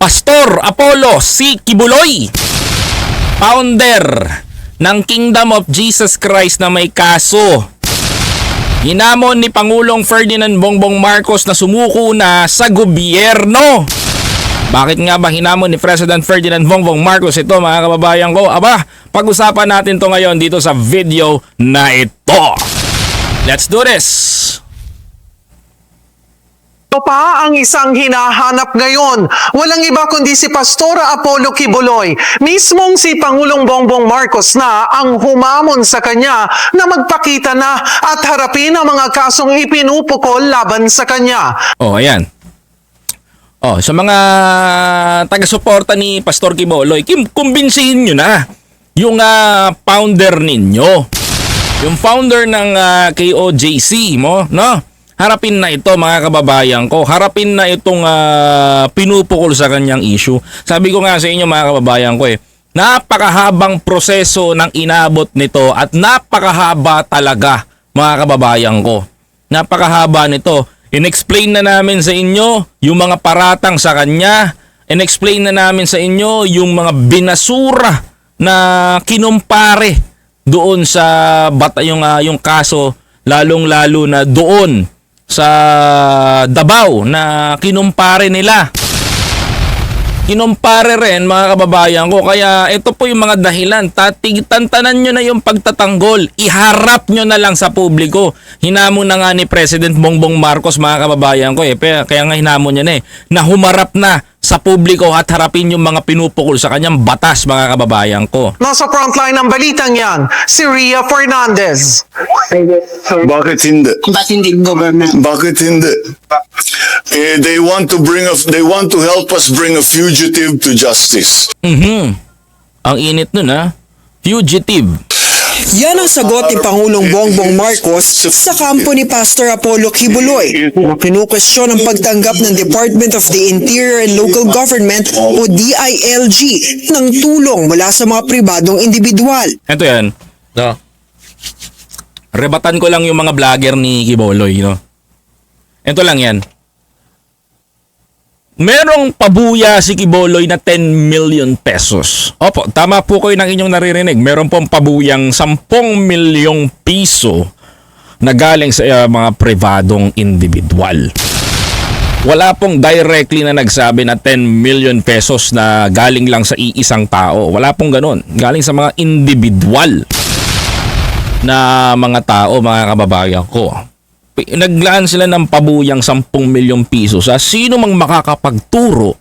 Pastor Apollo C. Kibuloy, founder ng Kingdom of Jesus Christ na may kaso. Hinamon ni Pangulong Ferdinand Bongbong Marcos na sumuko na sa gobyerno. Bakit nga ba hinamon ni President Ferdinand Bongbong Marcos ito mga kababayan ko? Aba, pag-usapan natin to ngayon dito sa video na ito. Let's do this! Ito pa ang isang hinahanap ngayon. Walang iba kundi si Pastora Apollo Kibuloy. Mismong si Pangulong Bongbong Marcos na ang humamon sa kanya na magpakita na at harapin ang mga kasong ipinupukol laban sa kanya. Oh, ayan. Oh, sa mga taga-suporta ni Pastor Kiboloy, kim kumbinsihin nyo na yung ah, founder ninyo. Yung founder ng ah, KOJC mo, no? Harapin na ito mga kababayan ko. Harapin na itong ah, pinupukol sa kanyang issue. Sabi ko nga sa inyo mga kababayan ko eh, napakahabang proseso ng inabot nito at napakahaba talaga mga kababayan ko. Napakahaba nito. In-explain na namin sa inyo yung mga paratang sa kanya. In-explain na namin sa inyo yung mga binasura na kinumpare doon sa bata yung ah, yung kaso lalong-lalo na doon sa Davao na kinumpare nila. Kinumpare rin mga kababayan ko kaya ito po yung mga dahilan. Tatig tantanan nyo na yung pagtatanggol. Iharap nyo na lang sa publiko. Hinamon na nga ni President Bongbong Marcos mga kababayan ko eh. Kaya, nga hinamon niya na eh. Na humarap na sa publiko at harapin yung mga pinupukol sa kanyang batas mga kababayan ko. Nasa frontline ng balitang yan, si Ria Fernandez. Bakit hindi? Ba't hindi government? Bakit hindi? Eh, they want to bring a, they want to help us bring a fugitive to justice. Mhm. Ang init nun ha. Fugitive. Yan ang sagot ni Pangulong Bongbong Marcos sa kampo ni Pastor Apollo Kibuloy kinukwestiyon ang pagtanggap ng Department of the Interior and Local Government o DILG ng tulong mula sa mga pribadong individual. Ito yan. No. Rebatan ko lang yung mga vlogger ni Kiboloy, no. Ito lang yan. Merong pabuya si Kiboloy na 10 million pesos. Opo, tama po kayo ng inyong naririnig. Meron pong pabuyang 10 milyong piso na galing sa uh, mga pribadong individual. Wala pong directly na nagsabi na 10 million pesos na galing lang sa iisang tao. Wala pong ganun. Galing sa mga individual na mga tao, mga kababayan ko. Naglaan sila ng pabuyang 10 milyong piso sa sino mang makakapagturo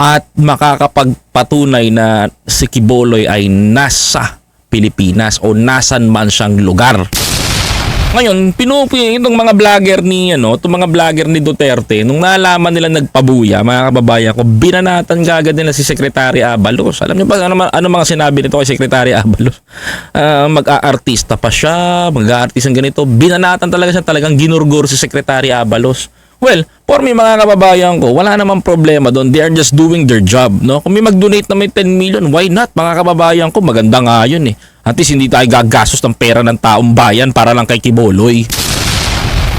at makakapagpatunay na si Kiboloy ay nasa Pilipinas o nasan man siyang lugar. Ngayon, pinupi itong mga vlogger ni ano, itong mga vlogger ni Duterte, nung nalaman nila nagpabuya, mga kababayan ko, binanatan kagad nila si Secretary Abalos. Alam niyo ba ano, ano mga sinabi nito kay Secretary Abalos? Ah, mag-aartista pa siya, mag-aartist ang ganito. Binanatan talaga siya, talagang ginurgur si Secretary Abalos. Well, for me mga kababayan ko, wala namang problema doon. They are just doing their job, no? Kung may mag-donate na may 10 million, why not? Mga kababayan ko, maganda nga yun eh. At least hindi tayo gagastos ng pera ng taong bayan para lang kay Kiboloy.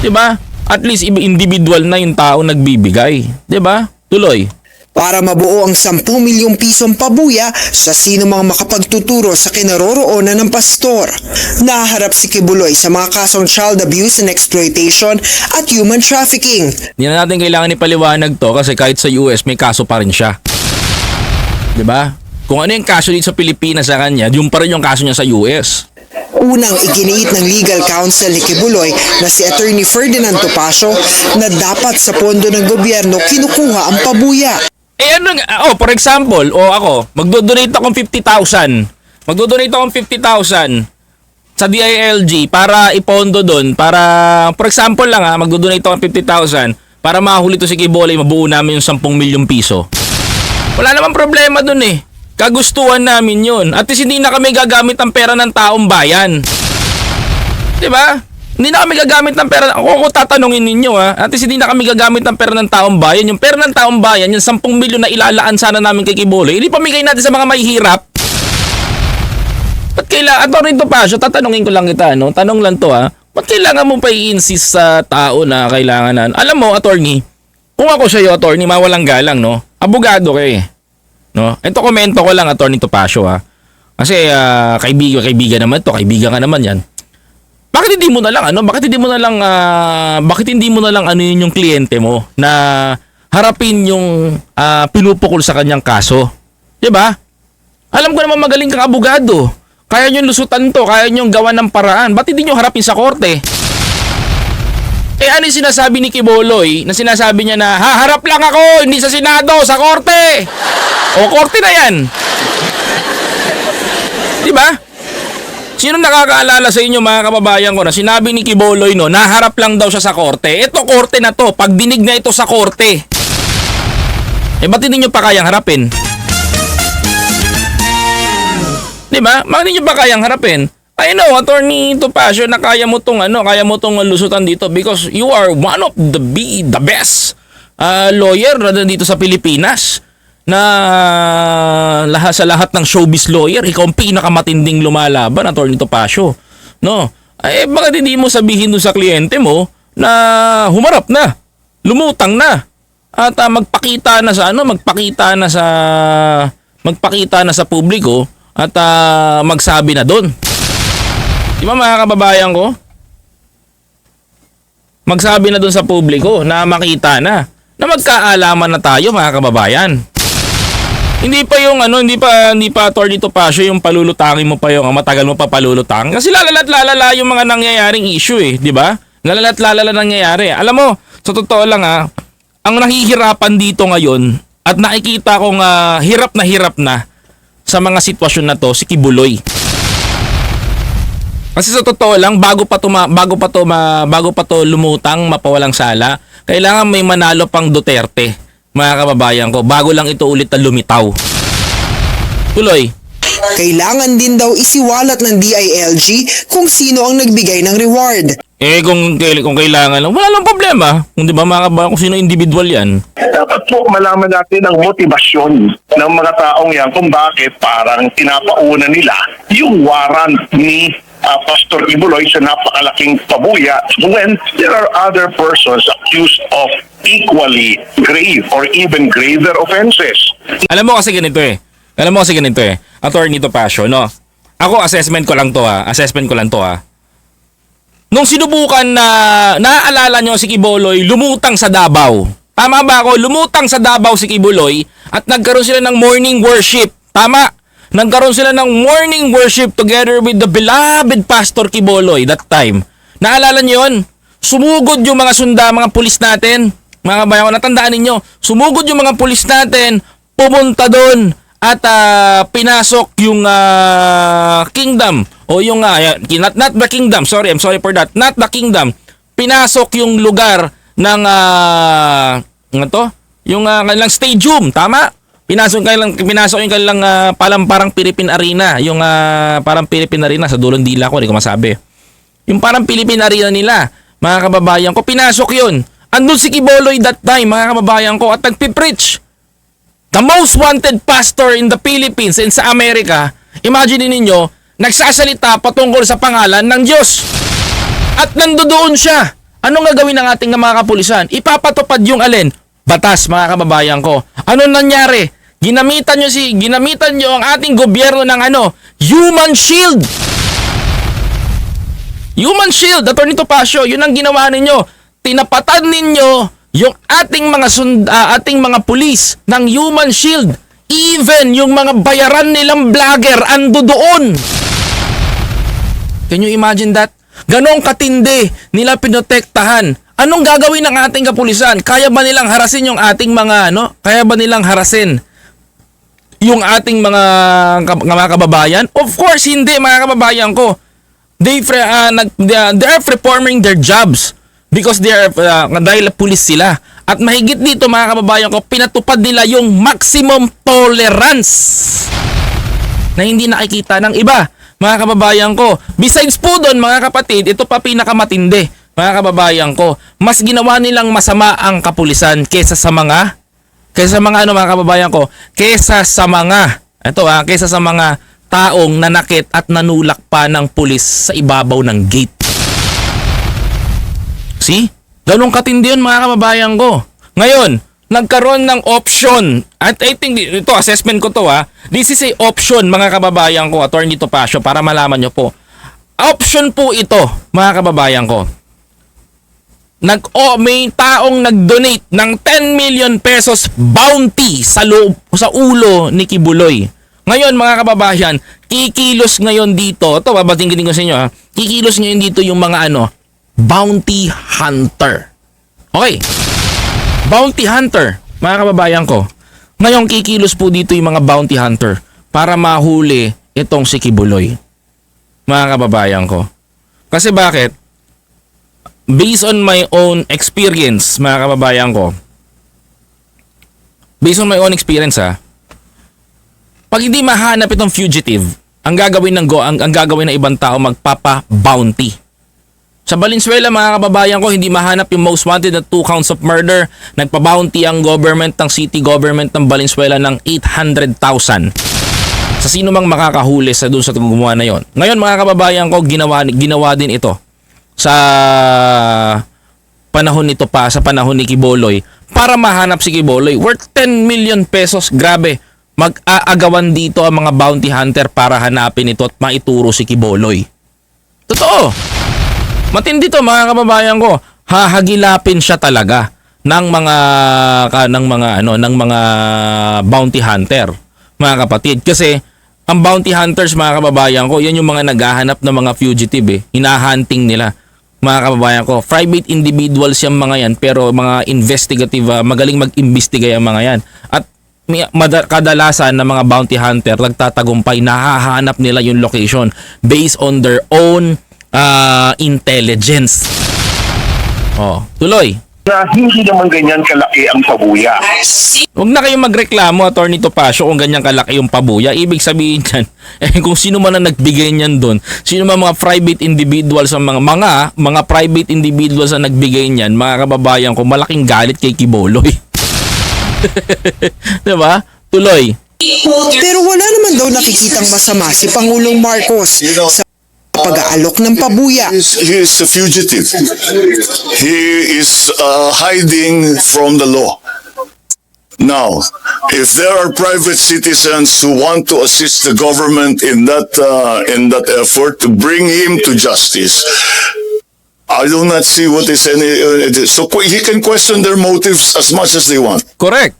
'Di ba? At least individual na yung tao nagbibigay. 'Di ba? Tuloy. Para mabuo ang 10 milyong pisong pabuya sa sino mga makapagtuturo sa kinaroroonan ng pastor. Naharap si Kibuloy sa mga kasong child abuse and exploitation at human trafficking. Hindi na natin kailangan ipaliwanag to kasi kahit sa US may kaso pa rin siya. 'Di ba? Kung ano yung kaso dito sa Pilipinas sa kanya, yung pa rin yung kaso niya sa US. Unang iginiit ng legal counsel ni Kibuloy na si Attorney Ferdinand Topacio na dapat sa pondo ng gobyerno kinukuha ang pabuya. Eh ano nga, oh, for example, o ako, magdo-donate akong 50,000. Magdo-donate akong 50,000 sa DILG para ipondo doon para for example lang ha, magdo-donate akong 50,000 para mahuli to si Kibolay mabuo namin yung 10 milyong piso. Wala namang problema doon eh. Kagustuhan namin yun. At least hindi na kami gagamit ng pera ng taong bayan. ba? Hindi na kami gagamit ng pera. Ako ko tatanungin ninyo ha. At least hindi na kami gagamit ng pera ng taong bayan. Yung pera ng taong bayan, yung 10 milyon na ilalaan sana namin kay Kiboloy, hindi pamigay natin sa mga mahihirap. Ba't kailangan, ato rin to pa, so tatanungin ko lang kita, no? Tanong lang to ha. Ba't kailangan mo pa i-insist sa tao na kailangan na, alam mo, attorney, kung ako sa'yo, attorney, mawalang galang, no? abogado ka eh. No? Ito komento ko lang, Atty. Topacio ha. Kasi ah, kaibigan, kaibigan naman to, kaibigan ka naman yan. Bakit hindi mo na lang ano? Bakit hindi mo na lang ah, bakit hindi mo na lang ano yun yung kliyente mo na harapin yung ah, pinupukol sa kanyang kaso? 'Di ba? Alam ko naman magaling kang abogado. Kaya nyo lusutan to, kaya nyo gawa ng paraan. Ba't hindi nyo harapin sa korte? Eh ano yung sinasabi ni Kiboloy na sinasabi niya na haharap lang ako, hindi sa Senado, sa korte. O korte na yan. Di ba? Sino nakakaalala sa inyo mga kababayan ko na sinabi ni Kiboloy no, naharap lang daw siya sa korte. Ito korte na to, pag dinig na ito sa korte. Eh ba't hindi nyo pa kayang harapin? Di ba? Bakit hindi nyo pa kayang harapin? I know, attorney Topacio, na kaya mo tong ano, kaya mo tong lusutan dito because you are one of the be the best uh, lawyer na dito sa Pilipinas na lahat sa lahat ng showbiz lawyer, ikaw ang pinakamatinding lumalaban, attorney Topacio. No? Eh, bakit hindi mo sabihin dun sa kliyente mo na humarap na, lumutang na, at ah, magpakita na sa ano, magpakita na sa magpakita na sa publiko at ah, magsabi na doon. Di ba mga kababayan ko? Magsabi na doon sa publiko na makita na na magkaalaman na tayo mga kababayan. Hindi pa yung ano, hindi pa hindi pa Attorney Topacio yung palulutangin mo pa yung matagal mo pa palulutang. Kasi lalalat lalala yung mga nangyayaring issue eh, di ba? Lalalat lalala nangyayari. Alam mo, sa totoo lang ah, ang nahihirapan dito ngayon at nakikita kong ah, hirap na hirap na sa mga sitwasyon na to si Kibuloy. Kasi sa totoo lang bago pa to ma- bago pa to ma- bago pa to lumutang mapawalang sala, kailangan may manalo pang Duterte, mga kababayan ko, bago lang ito ulit na lumitaw. Tuloy. Kailangan din daw isiwalat ng DILG kung sino ang nagbigay ng reward. Eh kung kung kailangan lang, wala lang problema. Kung di ba mga kababayan kung sino individual 'yan. dapat po malaman natin ang motibasyon ng mga taong yan kung bakit parang pinapauna nila yung warrant ni ah, Pastor Ibuloy sa napakalaking pabuya when there are other persons accused of equally grave or even graver offenses. Alam mo kasi ganito eh. Alam mo kasi ganito eh. Attorney Topacio, no? Ako assessment ko lang to ha. Assessment ko lang to ha. Nung sinubukan na naaalala nyo si Kiboloy lumutang sa Davao. Tama ba ako? Lumutang sa Davao si Kibuloy at nagkaroon sila ng morning worship. Tama? Nagkaroon sila ng morning worship together with the beloved Pastor Kiboloy that time. Naalala nyo yun? Sumugod yung mga sunda, mga pulis natin. Mga kabayan natandaan ninyo. Sumugod yung mga pulis natin, pumunta doon at ah, pinasok yung ah, kingdom o yung ah, not, not the kingdom sorry I'm sorry for that not the kingdom pinasok yung lugar ng ah, ano to yung ah, kanilang stadium tama pinasok kanilang pinasok yung kanilang ah, palang parang Philippine Arena yung ah, parang Philippine Arena sa dulong dila ko hindi ko masabi yung parang Philippine Arena nila mga kababayan ko pinasok yun andun si Kiboloy that time mga kababayan ko at nagpipreach the most wanted pastor in the Philippines and sa Amerika, imagine ninyo, nagsasalita patungkol sa pangalan ng Diyos. At nandoon siya. Anong gagawin ng ating mga kapulisan? Ipapatupad yung alin? Batas, mga kababayan ko. Ano nangyari? Ginamitan nyo si, ginamitan nyo ang ating gobyerno ng ano? Human shield! Human shield, Atty. Topacio, yun ang ginawa ninyo. Tinapatan ninyo yung ating mga sund, ah, ating mga pulis ng human shield. Even yung mga bayaran nilang vlogger ando doon. Can you imagine that? Ganong katindi nila pinotektahan. Anong gagawin ng ating kapulisan? Kaya ba nilang harasin yung ating mga ano? Kaya ba nilang harasin yung ating mga mga kababayan? Of course hindi mga kababayan ko. They ah, nag they are- performing their jobs because they are ah, dahil pulis sila. At mahigit dito mga kababayan ko, pinatupad nila yung maximum tolerance na hindi nakikita ng iba. Mga kababayan ko, besides po doon mga kapatid, ito pa pinakamatindi. Mga kababayan ko, mas ginawa nilang masama ang kapulisan kesa sa mga kesa sa mga ano mga kababayan ko, kesa sa mga ito ah, kesa sa mga taong nanakit at nanulak pa ng pulis sa ibabaw ng gate. See? Ganong katindi yun mga kababayan ko. Ngayon, nagkaroon ng option. At I think ito assessment ko to ha. This is a option mga kababayan ko, Attorney Topacio para malaman nyo po. Option po ito, mga kababayan ko. Nag oh, may taong nag-donate ng 10 million pesos bounty sa loob sa ulo ni Kibuloy. Ngayon mga kababayan, kikilos ngayon dito. Ito babatingin ko sa inyo ha. Kikilos ngayon dito yung mga ano, bounty hunter. Okay. Bounty hunter, mga kababayan ko. Ngayon kikilos po dito yung mga bounty hunter para mahuli itong si Kibuloy. Mga kababayan ko. Kasi bakit? Based on my own experience, mga kababayan ko. Based on my own experience ha. Pag hindi mahanap itong fugitive, ang gagawin ng go, ang, ang gagawin ng ibang tao magpapa-bounty. Sa Valenzuela mga kababayan ko, hindi mahanap yung most wanted na two counts of murder. Nagpa-bounty ang government ng city government ng Valenzuela ng 800,000 sa sino mang makakahuli sa doon sa gumawa na yon. Ngayon mga kababayan ko, ginawa, ginawa din ito sa panahon nito pa, sa panahon ni Kiboloy, para mahanap si Kiboloy. Worth 10 million pesos, grabe. Mag-aagawan dito ang mga bounty hunter para hanapin ito at maituro si Kiboloy. Totoo. Matindi to mga kababayan ko. Hahagilapin siya talaga ng mga ng mga ano ng mga bounty hunter mga kapatid kasi ang bounty hunters mga kababayan ko yan yung mga naghahanap ng mga fugitive eh hinahunting nila mga kababayan ko. Private individuals yung mga yan pero mga investigative ah, magaling mag-imbestiga yung mga yan. At kadalasan ng mga bounty hunter nagtatagumpay nahahanap nila yung location based on their own ah, intelligence. Oh tuloy Na hindi naman ganyan kalaki ang pabuya. Huwag na kayong magreklamo, Attorney Topacio, kung ganyan kalaki yung pabuya. Ibig sabihin dyan, eh, kung sino man ang nagbigay niyan doon, sino man mga private individuals, ang mga, mga, mga private individuals ang nagbigay niyan, mga kababayan ko, malaking galit kay Kiboloy. 'Di ba? Tuloy. Pero wala naman daw nakikitang masama si Pangulong Marcos sa pag-aalok ng pabuya. He's, he is a fugitive. He is uh, hiding from the law. Now, if there are private citizens who want to assist the government in that uh, in that effort to bring him to justice, I do not see what is any. Uh, is- so he can question their motives as much as they want, Correct.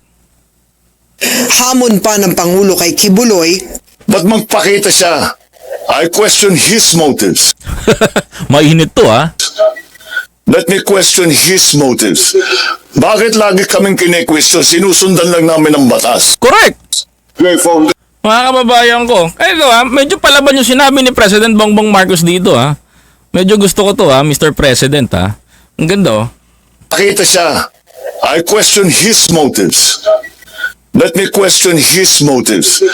Hamon pa ng Pangulo kay Kibuloy but magpakita siya. I question his motives. Mainit to ha. Let me question his motives. Bakit lagi kaming kine-question? Sinusundan lang namin ang batas. Correct. Okay, the- Mga kababayan ko. Ito ha, medyo palaban yung sinabi ni President Bongbong Marcos dito ha. Medyo gusto ko to ha, Mr. President ha. Ang ganda oh. Nakita siya. I question his motives. Let me question his motives.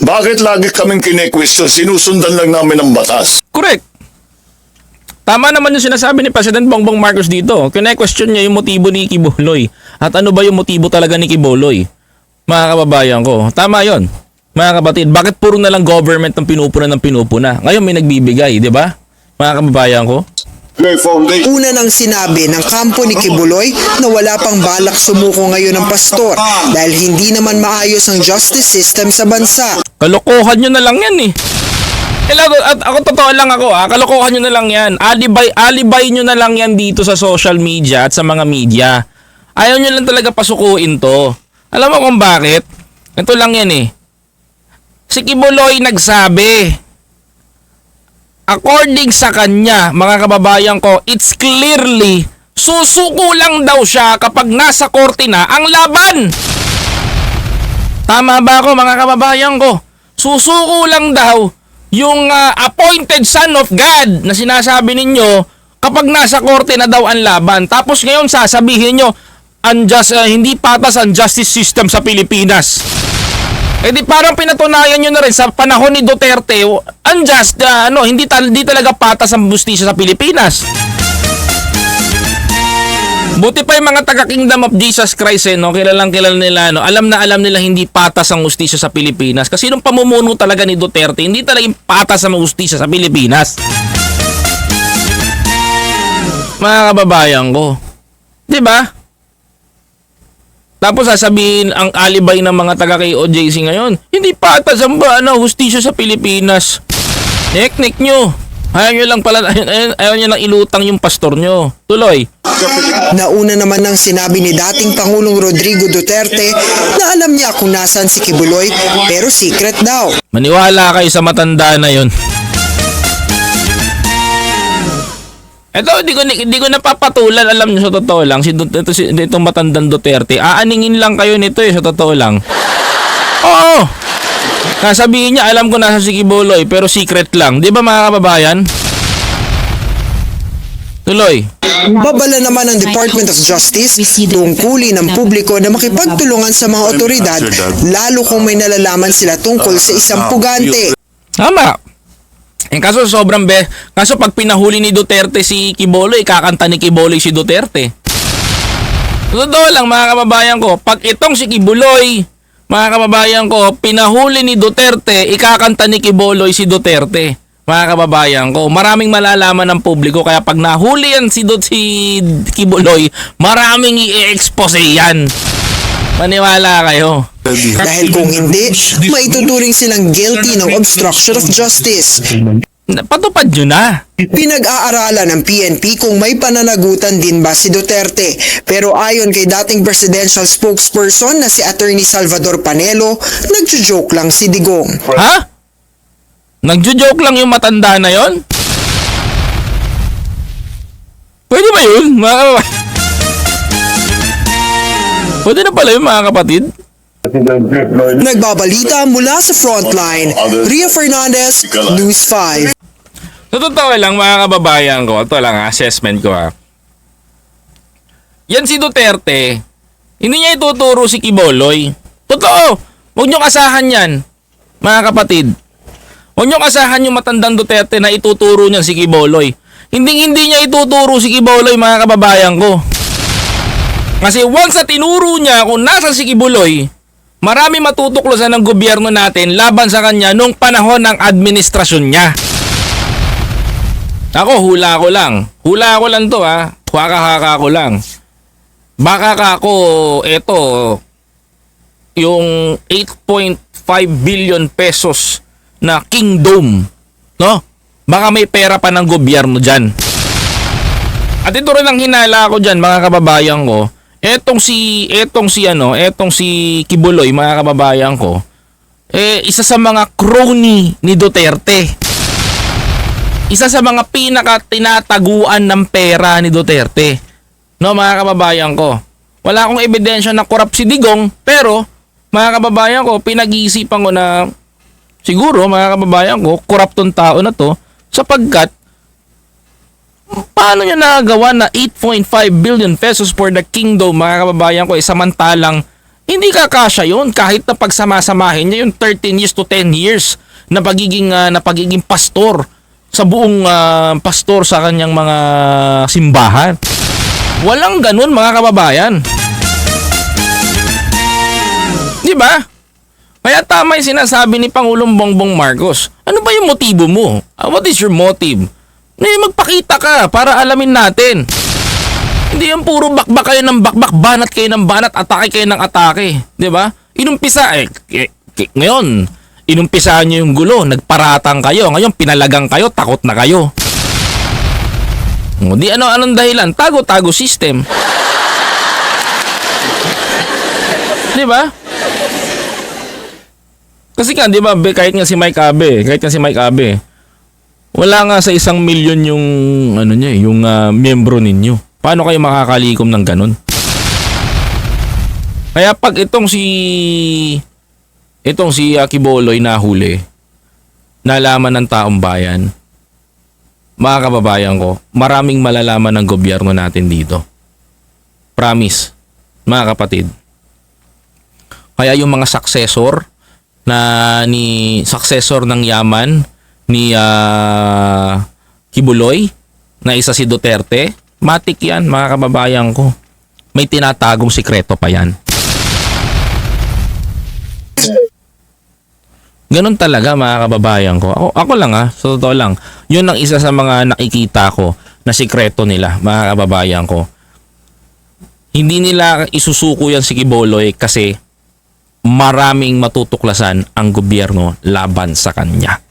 Bakit lagi kaming kine-question? Sinusundan lang namin ang batas. Correct. Tama naman yung sinasabi ni President Bongbong Marcos dito. Kine-question niya yung motibo ni Kiboloy. At ano ba yung motibo talaga ni Kiboloy? Mga kababayan ko. Tama yon. Mga kapatid, bakit puro na lang government ang pinupuna ng pinupuna? Ngayon may nagbibigay, di ba? Mga kababayan ko. Una nang sinabi ng kampo ni Kibuloy na wala pang balak sumuko ngayon ng pastor dahil hindi naman maayos ang justice system sa bansa. Kalokohan nyo na lang yan eh. Kailangan, at ako totoo lang ako ah, kalokohan nyo na lang yan. Alibay, alibay nyo na lang yan dito sa social media at sa mga media. Ayaw nyo lang talaga pasukuin to. Alam mo kung bakit? Ito lang yan eh. Si Kibuloy nagsabi. According sa kanya, mga kababayan ko, it's clearly susuko lang daw siya kapag nasa korte na ang laban. Tama ba ako mga kababayan ko? Susuko lang daw yung ah, appointed son of God na sinasabi ninyo kapag nasa korte na daw ang laban. Tapos ngayon sasabihin nyo, unjust, ah, hindi patas ang justice system sa Pilipinas. Eh di parang pinatunayan nyo na rin sa panahon ni Duterte, unjust, ah, ano, hindi, tal- hindi talaga patas ang justisya sa Pilipinas. Buti pa yung mga taga Kingdom of Jesus Christ eh, no? Kilalang kilala nila, no? Alam na alam nila hindi patas ang ustisya sa Pilipinas. Kasi nung pamumuno talaga ni Duterte, hindi talaga patas ang ustisya sa Pilipinas. Mga kababayan ko. 'Di ba? Tapos sasabihin ang alibay ng mga taga KOJC ngayon, hindi patas ang ba, ano, hustisya sa Pilipinas. Nek-nek nyo. Ayaw nyo lang pala, ayaw, ayaw nyo lang ilutang yung pastor nyo. Tuloy. Nauna naman ng sinabi ni dating Pangulong Rodrigo Duterte na alam niya kung nasaan si Kibuloy pero secret daw. Maniwala kayo sa matanda na yon. Ito, hindi ko, hindi ko napapatulan, alam nyo sa totoo lang, si, ito, si, itong matandang Duterte, aaningin lang kayo nito eh, sa totoo lang. Nasabihin niya, alam ko nasa si Kibuloy, pero secret lang. Di ba mga kababayan? Tuloy. Babala naman ng Department of Justice tungkulin ng publiko na makipagtulungan sa mga otoridad lalo kung may nalalaman sila tungkol sa isang pugante. Tama. Eh, kaso sobrang be, kaso pag pinahuli ni Duterte si Kiboloy, kakanta ni Kiboloy si Duterte. Totoo lang mga kababayan ko, pag itong si Kibuloy, mga kababayan ko, pinahuli ni Duterte, ikakanta ni Kiboloy si Duterte. Mga kababayan ko, maraming malalaman ng publiko kaya pag nahuli yan si, Dut si Kibuloy, maraming i-expose yan. Maniwala kayo. Dahil kung hindi, maituturing silang guilty ng obstruction of justice. Patupad nyo na. Pinag-aaralan ng PNP kung may pananagutan din ba si Duterte. Pero ayon kay dating presidential spokesperson na si Attorney Salvador Panelo, nagjo-joke lang si Digong. Ha? Nagjo-joke lang yung matanda na yon? Pwede ba yun? Pwede na pala yun mga kapatid? Nagbabalita mula sa frontline, Ria Fernandez, News 5. Sa totoo lang mga kababayan ko, ito lang ha, assessment ko ha. Yan si Duterte, hindi niya ituturo si Kiboloy. Totoo, huwag niyo kasahan yan, mga kapatid. Huwag niyo kasahan yung matandang Duterte na ituturo niya si Kiboloy. Hindi hindi niya ituturo si Kiboloy mga kababayan ko. Kasi once na tinuro niya kung nasa si Kibuloy, marami matutuklasan ng gobyerno natin laban sa kanya nung panahon ng administrasyon niya. Ako, hula ko lang. Hula ko lang to ha. Haka-haka ko lang. Baka ka ako, eto, yung 8.5 billion pesos na kingdom. No? Baka may pera pa ng gobyerno dyan. At ito rin ang hinala ko dyan, mga kababayan ko. Etong si, etong si ano, etong si Kibuloy, mga kababayan ko, eh, isa sa mga crony ni Duterte isa sa mga pinaka tinataguan ng pera ni Duterte. No, mga kababayan ko. Wala akong ebidensya na korap si Digong, pero mga kababayan ko, pinag-iisipan ko na siguro mga kababayan ko, korap tong tao na to sapagkat paano niya nagawa na 8.5 billion pesos for the kingdom mga kababayan ko eh, samantalang hindi kakasya yun kahit na pagsamasamahin niya yung 13 years to 10 years na pagiging ah, na pagiging pastor sa buong ah, pastor sa kanyang mga simbahan. Walang ganun mga kababayan. Di ba? Kaya tama yung sinasabi ni Pangulong Bongbong Marcos. Ano ba yung motibo mo? Ah, What is your motive? Eh, magpakita ka para alamin natin. Hindi yung puro bakbak kayo ng bakbak, banat kayo ng banat, atake kayo ng atake. Di ba? Inumpisa eh, eh, eh, ngayon, inumpisahan nyo yung gulo, nagparatang kayo, ngayon pinalagang kayo, takot na kayo. O, ano anong dahilan? Tago-tago system. Di ba? Kasi nga, di ba, kahit nga si Mike Abe, kahit nga si Mike Abe, wala nga sa isang milyon yung, ano niya, eh, yung ah, miyembro ninyo. Paano kayo makakalikom ng ganun? Kaya pag itong si, itong si Akiboloy nahuli, nalaman ng taong bayan, mga kababayan ko, maraming malalaman ng gobyerno natin dito. Promise, mga kapatid. Kaya yung mga successor na ni successor ng yaman ni ah, Kibuloy na isa si Duterte, matik yan mga kababayan ko. May tinatagong sikreto pa yan. Ganun talaga mga kababayan ko. Ako, ako lang ha, sa totoo lang. Yun ang isa sa mga nakikita ko na sikreto nila, mga kababayan ko. Hindi nila isusuko yan si Kiboloy kasi maraming matutuklasan ang gobyerno laban sa kanya.